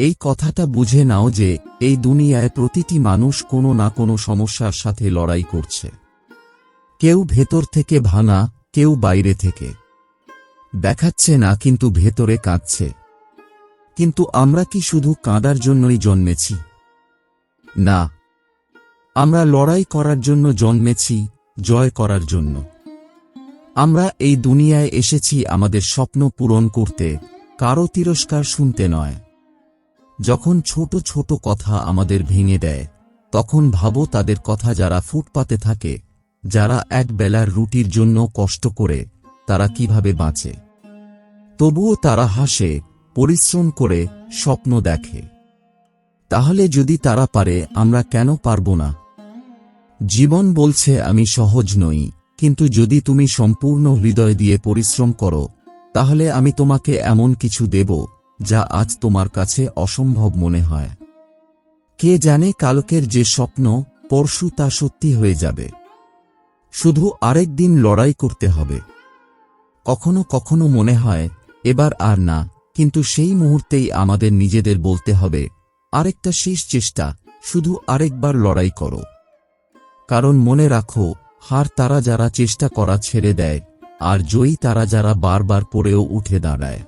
এই কথাটা বুঝে নাও যে, এই দুনিয়ায় প্রতিটি মানুষ কোনো না কোনো সমস্যার সাথে লড়াই করছে। কেউ ভেতর থেকে ভাঙা, কেউ বাইরে থেকে। দেখাচ্ছে না কিন্তু ভেতরে কাঁদছে। কিন্তু আমরা কি শুধু কাঁদার জন্যই জন্মেছি? না। আমরা লড়াই করার জন্য জন্মেছি, জয় করার জন্য। আমরা এই দুনিয়ায় এসেছি আমাদের স্বপ্ন পূরণ করতে কারও তিরস্কার শুনতে নয়। যখন ছোট ছোট কথা আমাদের ভেঙে দেয়, তখন ভাবো তাদের কথা যারা ফুটপাতে থাকে, যারা এক বেলার রুটির জন্য কষ্ট করে, তারা কীভাবে বাঁচে? তবুও তারা হাসে, পরিশ্রম করে, স্বপ্ন দেখে। তাহলে যদি তারা পারে, আমরা কেন পারব না? জীবন বলছে, আমি সহজ নই, কিন্তু যদি তুমি সম্পূর্ণ হৃদয় দিয়ে পরিশ্রম করো, তাহলে আমি তোমাকে এমন কিছু দেব যা আজ তোমার কাছে অসম্ভব মনে হয়। কে জানে কালকের যে স্বপ্ন, পরশু তা সত্যি হয়ে যাবে। শুধু আরেক দিন লড়াই করতে হবে। কখনো কখনো মনে হয়, এবার আর না, কিন্তু সেই মুহূর্তেই আমাদের নিজেদের বলতে হবে, আরেকটা শেষ চেষ্টা, শুধু আরেকবার লড়াই করো। কারণ মনে রাখো, হার তারা যারা চেষ্টা করা ছেড়ে দেয়, আর জয়ী তারা যারা বারবার পড়েও উঠে দাঁড়ায়।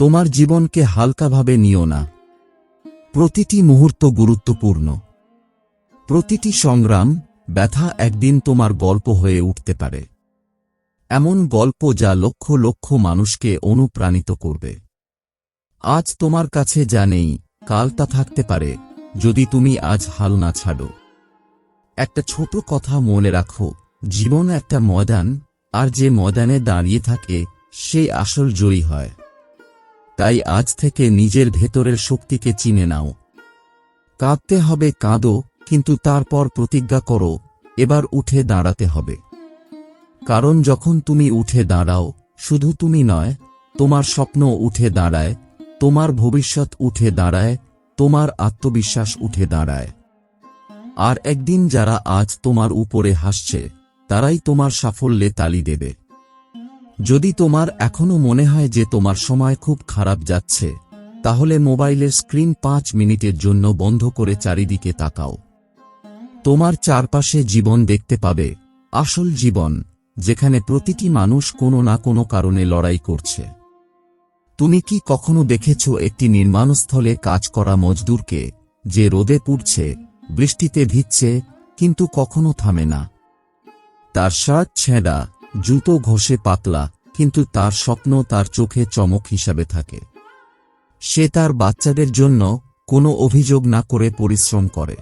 তোমার জীবনকে হালকাভাবে নিও না। প্রতিটি মুহূর্ত গুরুত্বপূর্ণ। প্রতিটি সংগ্রাম, ব্যথা একদিন তোমার গল্প হয়ে উঠতে পারে। এমন গল্প যা লক্ষ লক্ষ মানুষকে অনুপ্রাণিত করবে। আজ তোমার কাছে যা নেই, কাল তা থাকতে পারে, যদি তুমি আজ হাল না ছাড়ো। একটা ছোট কথা মনে রাখো, জীবন একটা ময়দান, আর যে ময়দানে দাঁড়িয়ে থাকে, সে আসল জয়ী হয়। তাই আজ থেকে নিজের ভেতরের শক্তিকে চিনে নাও। কাঁদতে হবে কাঁদো, কিন্তু তারপর প্রতিজ্ঞা করো, এবার উঠে দাঁড়াতে হবে। কারণ যখন তুমি উঠে দাঁড়াও, শুধু তুমি নয়, তোমার স্বপ্ন উঠে দাঁড়ায়, তোমার ভবিষ্যৎ উঠে দাঁড়ায়, তোমার আত্মবিশ্বাস উঠে দাঁড়ায়। আর একদিন যারা আজ তোমার উপরে হাসছে, তারাই তোমার সাফল্যে তালি দেবে। যদি তোমার এখনও মনে হয় যে তোমার সময় খুব খারাপ যাচ্ছে, তাহলে মোবাইলের স্ক্রিন পাঁচ মিনিটের জন্য বন্ধ করে চারিদিকে তাকাও। তোমার চারপাশে জীবন দেখতে পাবে, আসল জীবন, যেখানে প্রতিটি মানুষ কোনো না কোনো কারণে লড়াই করছে। তুমি কি কখনো দেখেছ একটি নির্মাণস্থলে কাজ করা মজদুরকে, যে রোদে পুড়ছে, বৃষ্টিতে ভিজছে, কিন্তু কখনো থামে না? তার শার্ট ছেঁড়া জুতো ঘষে পাতলা, কিন্তু তার স্বপ্ন তার চোখে চমক হিসাবে থাকে। সে তার বাচ্চাদের জন্য কোনো অভিযোগ না করে পরিশ্রম করে।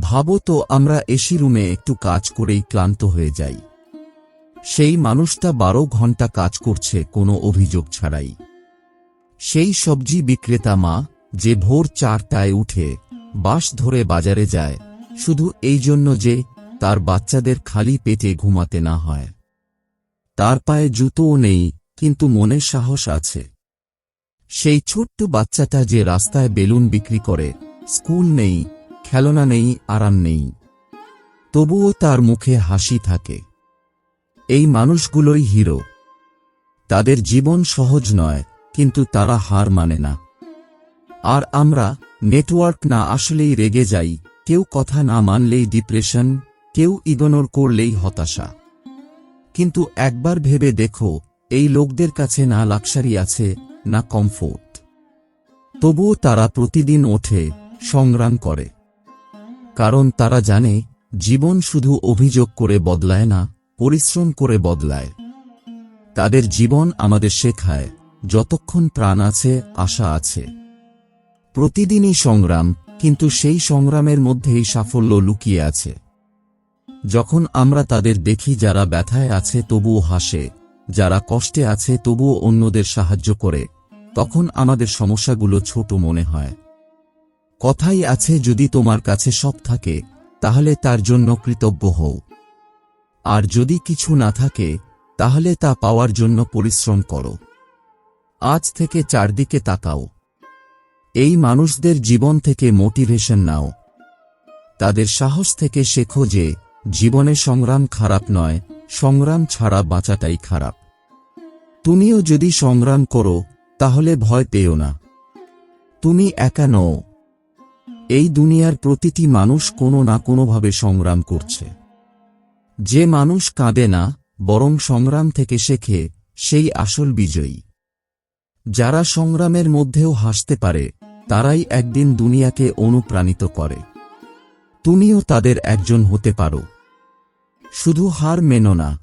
ভাবো তো আমরা এসি রুমে একটু কাজ করেই ক্লান্ত হয়ে যাই। সেই মানুষটা বারো ঘণ্টা কাজ করছে কোনো অভিযোগ ছাড়াই। সেই সবজি বিক্রেতা মা, যে ভোর চারটায় উঠে বাস ধরে বাজারে যায়, শুধু এই জন্য যে তার বাচ্চাদের খালি পেটে ঘুমাতে না হয়। তার পায়ে জুতোও নেই, কিন্তু মনের সাহস আছে। সেই ছোট্ট বাচ্চাটা যে রাস্তায় বেলুন বিক্রি করে, স্কুল নেই, খেলনা নেই, আরাম নেই। তবুও তার মুখে হাসি থাকে। এই মানুষগুলোই হিরো। তাদের জীবন সহজ নয়, কিন্তু তারা হার মানে না। আর আমরা, নেটওয়ার্ক না আসলেই রেগে যাই, কেউ কথা না মানলেই ডিপ্রেশন কেউ ইগনোর করলেই হতাশা। কিন্তু একবার ভেবে দেখো, এই লোকদের কাছে না লাক্সারি আছে, না কমফোর্ট। তবুও তারা প্রতিদিন ওঠে, সংগ্রাম করে। কারণ তারা জানে, জীবন শুধু অভিযোগ করে বদলায় না, পরিশ্রম করে বদলায়। তাদের জীবন আমাদের শেখায়, যতক্ষণ প্রাণ আছে, আশা আছে। প্রতিদিনই সংগ্রাম, কিন্তু সেই সংগ্রামের মধ্যেই সাফল্য লুকিয়ে আছে। যখন আমরা তাদের দেখি যারা ব্যথায় আছে তবুও হাসে, যারা কষ্টে আছে তবুও অন্যদের সাহায্য করে, তখন আমাদের সমস্যাগুলো ছোট মনে হয়। কথাই আছে, যদি তোমার কাছে সব থাকে, তাহলে তার জন্য কৃতজ্ঞ হও। আর যদি কিছু না থাকে, তাহলে তা পাওয়ার জন্য পরিশ্রম করো। আজ থেকে চারদিকে তাকাও। এই মানুষদের জীবন থেকে মোটিভেশন নাও। তাদের সাহস থেকে শেখো যে জীবনে সংগ্রাম খারাপ নয়, সংগ্রাম ছাড়া বাঁচাটাই খারাপ। তুমিও যদি সংগ্রাম করো, তাহলে ভয় পেও না। তুমি একা নও। এই দুনিয়ার প্রতিটি মানুষ কোনো না কোনোভাবে সংগ্রাম করছে। যে মানুষ কাঁদে না, বরং সংগ্রাম থেকে শেখে, সেই আসল বিজয়ী। যারা সংগ্রামের মধ্যেও হাসতে পারে, তারাই একদিন দুনিয়াকে অনুপ্রাণিত করে। তুমিও তাদের একজন হতে পারো। শুধু হার মেনো না।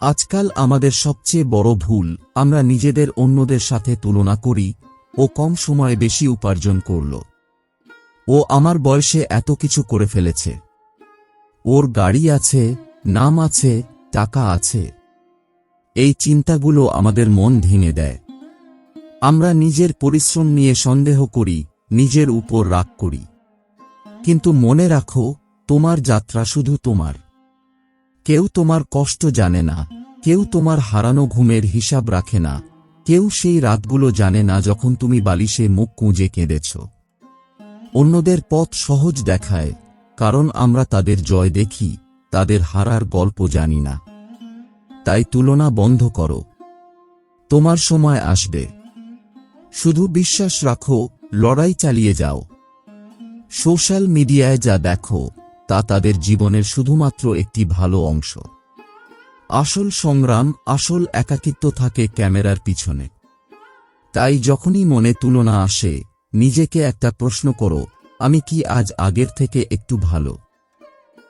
আজকাল আমাদের সবচেয়ে বড় ভুল আমরা নিজেদের অন্যদের সাথে তুলনা করি ও কম সময়ে বেশি উপার্জন করল। ও আমার বয়সে এত কিছু করে ফেলেছে। ওর গাড়ি আছে, নাম আছে, টাকা আছে। এই চিন্তাগুলো আমাদের মন ভেঙে দেয়। আমরা নিজের পরিশ্রম নিয়ে সন্দেহ করি, নিজের উপর রাগ করি। কিন্তু মনে রাখো, তোমার যাত্রা শুধু তোমার। কেউ তোমার কষ্ট জানে না, কেউ তোমার হারানো ঘুমের হিসাব রাখে না, কেউ সেই রাতগুলো জানে না যখন তুমি বালিশে মুখ কুঁজে কেঁদেছ। অন্যদের পথ সহজ দেখায়, কারণ আমরা তাদের জয় দেখি, তাদের হারার গল্প জানি না। তাই তুলনা বন্ধ করো। তোমার সময় আসবে। শুধু বিশ্বাস রাখো, লড়াই চালিয়ে যাও। সোশ্যাল মিডিয়ায় যা দেখো, তা তাদের জীবনের শুধুমাত্র একটি ভালো অংশ। আসল সংগ্রাম, আসল একাকিত্ব থাকে ক্যামেরার পিছনে। তাই যখনই মনে তুলনা আসে, নিজেকে একটা প্রশ্ন করো, আমি কি আজ আগের থেকে একটু ভালো?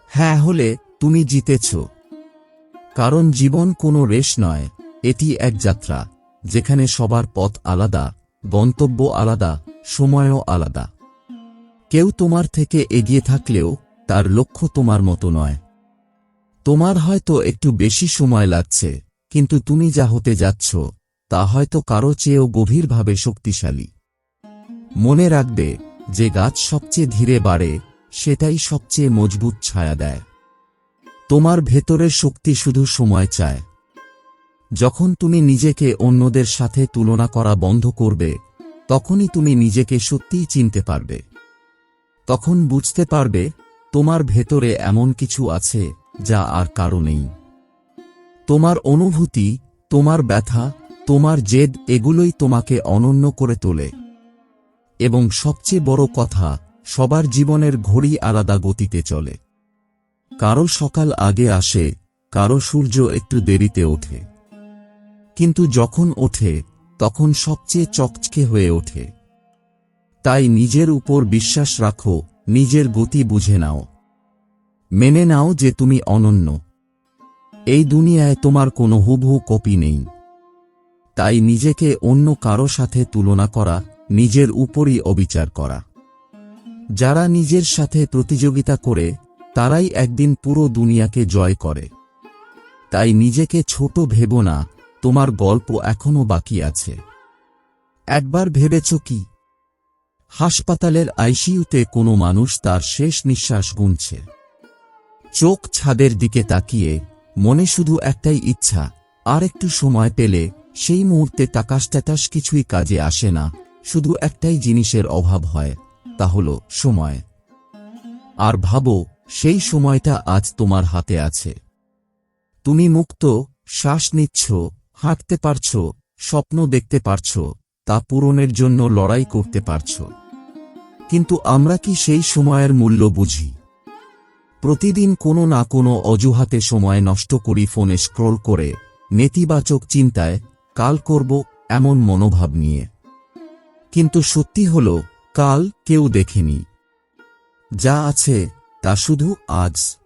হ্যাঁ হলে তুমি জিতেছ। কারণ জীবন কোনো রেশ নয়, এটি এক যাত্রা, যেখানে সবার পথ আলাদা, গন্তব্য আলাদা, সময়ও আলাদা। কেউ তোমার থেকে এগিয়ে থাকলেও তার লক্ষ্য তোমার মতো নয়। তোমার হয়তো একটু বেশি সময় লাগছে, কিন্তু তুমি যা হতে যাচ্ছ, তা হয়তো কারও চেয়েও গভীরভাবে শক্তিশালী। মনে রাখবে, যে গাছ সবচেয়ে ধীরে বাড়ে, সেটাই সবচেয়ে মজবুত ছায়া দেয়। তোমার ভেতরের শক্তি শুধু সময় চায়। যখন তুমি নিজেকে অন্যদের সাথে তুলনা করা বন্ধ করবে, তখনই তুমি নিজেকে সত্যিই চিনতে পারবে। তখন বুঝতে পারবে, তোমার ভেতরে এমন কিছু আছে যা আর কারও নেই। তোমার অনুভূতি, তোমার ব্যথা, তোমার জেদ, এগুলোই তোমাকে অনন্য করে তোলে। এবং সবচেয়ে বড় কথা, সবার জীবনের ঘড়ি আলাদা গতিতে চলে। কারও সকাল আগে আসে, কারও সূর্য একটু দেরিতে ওঠে। কিন্তু যখন ওঠে, তখন সবচেয়ে চকচকে হয়ে ওঠে। তাই নিজের উপর বিশ্বাস রাখো, নিজের গতি বুঝে নাও। মেনে নাও যে তুমি অনন্য। এই দুনিয়ায় তোমার কোনো হুবহু কপি নেই। তাই নিজেকে অন্য কারও সাথে তুলনা করা, নিজের উপরই অবিচার করা। যারা নিজের সাথে প্রতিযোগিতা করে, তারাই একদিন পুরো দুনিয়াকে জয় করে। তাই নিজেকে ছোট ভেব না, তোমার গল্প এখনও বাকি আছে। একবার ভেবেছ কি? হাসপাতালের আইসিইউতে কোনো মানুষ তার শেষ নিঃশ্বাস গুনছে। চোখ ছাদের দিকে তাকিয়ে মনে শুধু একটাই ইচ্ছা আর একটু সময় পেলে সেই মুহূর্তে টাকাস ট্যাটাস কিছুই কাজে আসে না, শুধু একটাই জিনিসের অভাব হয়, তা হল সময়। আর ভাবো, সেই সময়টা আজ তোমার হাতে আছে। তুমি মুক্ত, শ্বাস নিচ্ছ, হাঁটতে পারছ, স্বপ্ন দেখতে পারছ, তা পূরণের জন্য লড়াই করতে পারছ। কিন্তু আমরা কি সেই সময়ের মূল্য বুঝি? প্রতিদিন কোনো না কোনো অজুহাতে সময় নষ্ট করি ফোনে স্ক্রোল করে, নেতিবাচক চিন্তায় কাল করব এমন মনোভাব নিয়ে। কিন্তু সত্যি হল, কাল কেউ দেখেনি। যা আছে, তা শুধু আজ।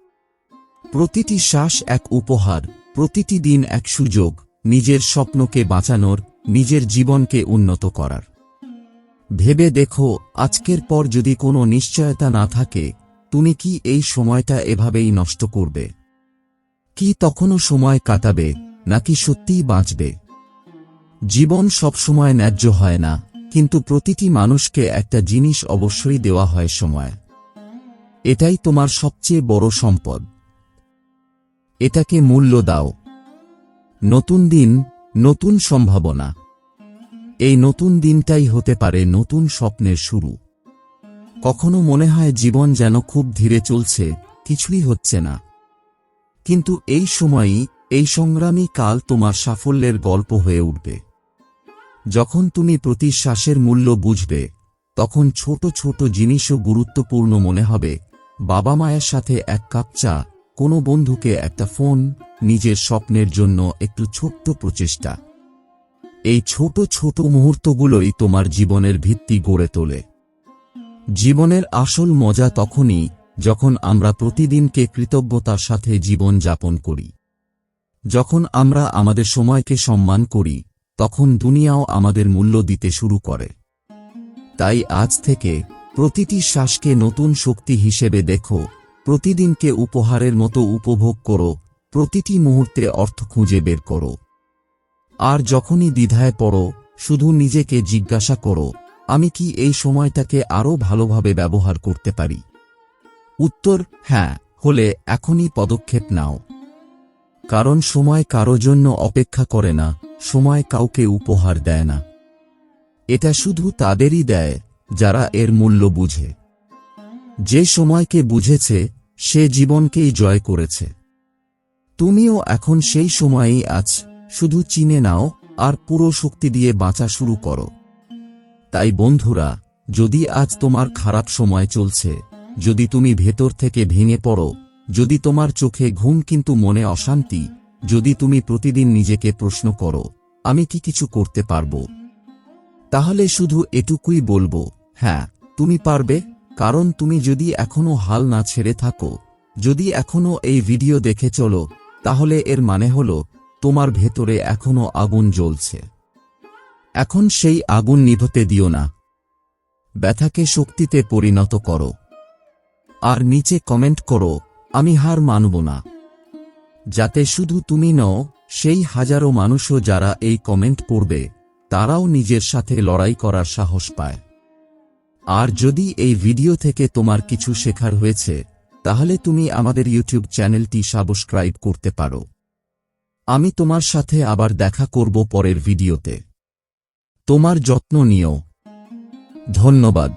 প্রতিটি শ্বাস এক উপহার, প্রতিটি দিন এক সুযোগ, নিজের স্বপ্নকে বাঁচানোর, নিজের জীবনকে উন্নত করার। ভেবে দেখো, আজকের পর যদি কোনো নিশ্চয়তা না থাকে, তুমি কি এই সময়টা এভাবেই নষ্ট করবে? কি তখনও সময় কাটাবে, নাকি সত্যিই বাঁচবে? জীবন সবসময় ন্যায্য হয় না, কিন্তু প্রতিটি মানুষকে একটা জিনিস অবশ্যই দেওয়া হয় সময়। এটাই তোমার সবচেয়ে বড় সম্পদ। এটাকে মূল্য দাও। নতুন দিন, নতুন সম্ভাবনা। এই নতুন দিনটাই হতে পারে নতুন স্বপ্নের শুরু। কখনো মনে হয় জীবন যেন খুব ধীরে চলছে, কিছুই হচ্ছে না। কিন্তু এই সময়ই, এই সংগ্রামী কাল তোমার সাফল্যের গল্প হয়ে উঠবে। যখন তুমি প্রতি শ্বাসের মূল্য বুঝবে, তখন ছোট ছোট জিনিসও গুরুত্বপূর্ণ মনে হবে। বাবা মায়ের সাথে এক কাপ চা, কোনো বন্ধুকে একটা ফোন, নিজের স্বপ্নের জন্য একটু ছোট্ট প্রচেষ্টা। এই ছোট ছোট মুহূর্তগুলোই তোমার জীবনের ভিত্তি গড়ে তোলে। জীবনের আসল মজা তখনই যখন আমরা প্রতিদিনকে কৃতজ্ঞতার সাথে জীবন যাপন করি। যখন আমরা আমাদের সময়কে সম্মান করি, তখন দুনিয়াও আমাদের মূল্য দিতে শুরু করে। তাই আজ থেকে প্রতিটি শ্বাসকে নতুন শক্তি হিসেবে দেখো, প্রতিদিনকে উপহারের মতো উপভোগ করো, প্রতিটি মুহূর্তে অর্থ খুঁজে বের করো। আর যখনই দ্বিধায় পড়ো, শুধু নিজেকে জিজ্ঞাসা করো, আমি কি এই সময়টাকে আরও ভালোভাবে ব্যবহার করতে পারি? উত্তর হ্যাঁ হলে এখনই পদক্ষেপ নাও। কারণ সময় কারও জন্য অপেক্ষা করে না, সময় কাউকে উপহার দেয় না। এটা শুধু তাদেরই দেয়, যারা এর মূল্য বুঝে। যে সময়কে বুঝেছে, সে জীবনকেই জয় করেছে। তুমিও এখন সেই সময়েই আছ শুধু চিনে নাও আর পুরো শক্তি দিয়ে বাঁচা শুরু করো। তাই বন্ধুরা, যদি আজ তোমার খারাপ সময় চলছে, যদি তুমি ভেতর থেকে ভেঙে পড়ো, যদি তোমার চোখে ঘুম কিন্তু মনে অশান্তি, যদি তুমি প্রতিদিন নিজেকে প্রশ্ন করো, আমি কি কিছু করতে পারব? তাহলে শুধু এটুকুই বলব হ্যাঁ তুমি পারবে, কারণ তুমি যদি এখনও হাল না ছেড়ে থাকো, যদি এখনও এই ভিডিও দেখে চলো, তাহলে এর মানে হলো তোমার ভেতরে এখনও আগুন জ্বলছে। এখন সেই আগুন নিভতে দিও না। ব্যথাকে শক্তিতে পরিণত করো। আর নিচে কমেন্ট করো, আমি হার মানব না। যাতে শুধু তুমি নও, সেই হাজারো মানুষও যারা এই কমেন্ট পড়বে, তারাও নিজের সাথে লড়াই করার সাহস পায়। আর যদি এই ভিডিও থেকে তোমার কিছু শেখার হয়েছে, তাহলে তুমি আমাদের ইউটিউব চ্যানেলটি সাবস্ক্রাইব করতে পারো। আমি তোমার সাথে আবার দেখা করব পরের ভিডিওতে। তোমার যত্ন নিও। ধন্যবাদ।